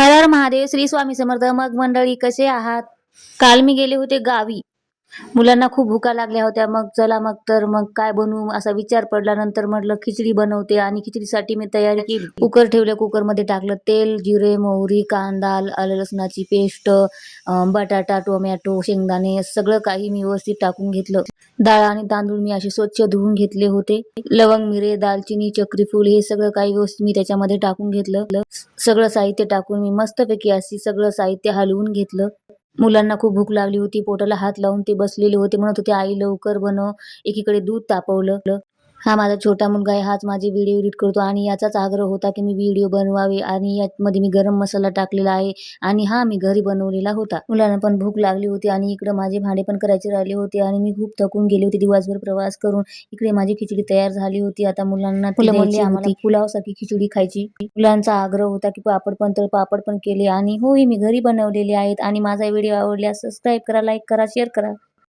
हर हर महादेव श्री स्वामी समर्थ मग मंडळी कसे आहात? काल मी गेले होते गावी. मुलांना खूप भुका लागल्या होत्या. मग चला मग तर मग काय बनवू? असा विचार पडला. नंतर म्हटलं खिचडी बनवते आणि खिचडीसाठी मी तयारी केली. कुकर ठेवलं कुकरमध्ये टाकलं तेल जिरे मोहरी कांदा आलं लसणाची पेस्ट बटाटा टोमॅटो शेंगदाणे सगळं काही मी व्यवस्थित टाकून घेतलं. डाळ आणि तांदूळ मी असे स्वच्छ धुवून घेतले होते. लवंग मिरे दालचिनी चक्री फूल हे सगळं काही व्यवस्थित मी त्याच्यामध्ये टाकून घेतलं. सगळं साहित्य टाकून मी मस्तपैकी अशी सगळं साहित्य हलवून घेतलं. मुलांना खूप भूक लागली होती पोटाला हात लावून ते बसलेले होते. म्हणत होते आई लवकर बनव. एकीकडे दूध तापवलं. हा माझा छोटा मुलगा आहे हाच माझे व्हिडिओ एडिट करतो आणि याचाच आग्रह होता की मी व्हिडिओ बनवावे आणि यामध्ये मी गरम मसाला टाकलेला आहे आणि हा मी घरी बनवलेला होता. मुलांना पण भूक लागली होती आणि इकडे माझे भांडे पण करायचे राहिले होते आणि मी खूप थकून गेले होते. दिवसभर प्रवास करून इकडे माझी खिचडी तयार झाली होती. आता मुलांना आम्हाला होती पुलावसारखी खिचडी खायची. मुलांचा आग्रह होता की पापड पण तर पापड पण केले आणि होय मी घरी बनवलेले आहेत आणि माझा व्हिडिओ आवडल्यास सबस्क्राईब करा लाईक करा शेअर करा.